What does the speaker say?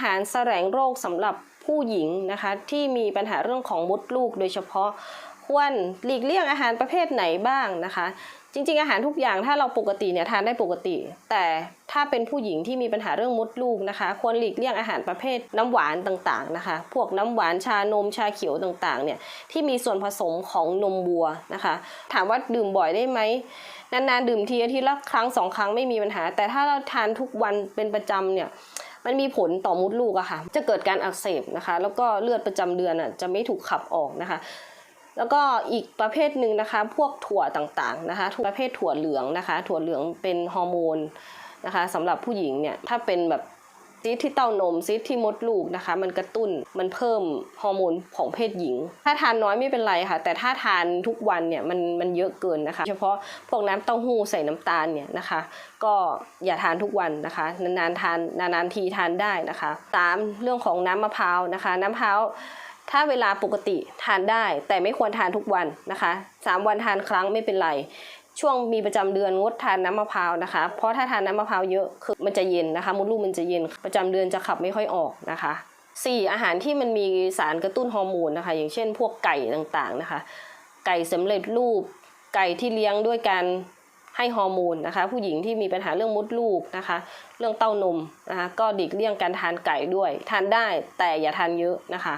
อาหารแสลงโรคสำหรับผู้หญิงนะคะที่มีปัญหาเรื่องของมดลูกโดยเฉพาะควรหลีกเลี่ยงอาหารประเภทไหนบ้างนะคะ จริงๆอาหารทุกอย่างถ้าเราปกติเนี่ยทานได้ปกติ แต่ถ้าเป็นผู้หญิงที่มีปัญหาเรื่องมดลูกนะคะ ควรหลีกเลี่ยงอาหารประเภทน้ำหวานต่างๆนะคะ พวกน้ำหวานชานมชาเขียวต่างๆเนี่ยที่มีส่วนผสมของนมวัวนะคะ ถามว่าดื่มบ่อยได้ไหมนานๆดื่มทีอาทิตย์ละครั้งสองครั้งไม่มีปัญหา แต่ถ้าเราทานทุกวันเป็นประจำเนี่ย มันมีผลต่อมดลูกอะค่ะ จะเกิดการอักเสบนะคะ แล้วก็เลือดประจำเดือนอะจะไม่ถูกขับออกนะคะ แล้วก็อีกประเภทหนึ่งนะคะ พวกถั่วต่างๆนะคะประเภทถั่วเหลืองนะคะ ถั่วเหลืองเป็นฮอร์โมนนะคะสำหรับผู้หญิงเนี่ยถ้าเป็นแบบ ซีสที่เต้านมซีสที่มดลูกนะคะ มันกระตุ้นมันเพิ่มฮอร์โมนของเพศหญิง ถ้าทานน้อยไม่เป็นไรค่ะ แต่ถ้าทานทุกวันเนี่ยมันมันเยอะเกินนะคะ เฉพาะพวกน้ำเต้าหู้ใส่น้ำตาลเนี่ยนะคะ ก็อย่าทานทุกวันนะคะ นานๆทานนานๆทีทานได้นะคะสามเรื่องของน้ำมะพร้าวนะคะ น้ำมะพร้าวถ้าเวลาปกติทานได้แต่ไม่ควรทานทุกวันนะคะสามวันทานครั้งไม่เป็นไร ช่วงมีประจำเดือนงดทานน้ำมะพร้าวนะคะ เพราะถ้าทานน้ำมะพร้าวเยอะคือมันจะเย็นนะคะมดลูกมันจะเย็น ประจำเดือนจะขับไม่ค่อยออกนะคะสี่อาหารที่มันมีสารกระตุ้นฮอร์โมนนะคะ อย่างเช่น พวกไก่ต่างๆนะคะ ไก่สำเร็จรูป ไก่ที่เลี้ยงด้วยการให้ฮอร์โมนนะคะ ผู้หญิงที่มีปัญหาเรื่องมดลูกนะคะ เรื่องเต้านมนะคะก็ดิกเลี่ยงการทานไก่ด้วย ทานได้แต่อย่าทานเยอะนะคะ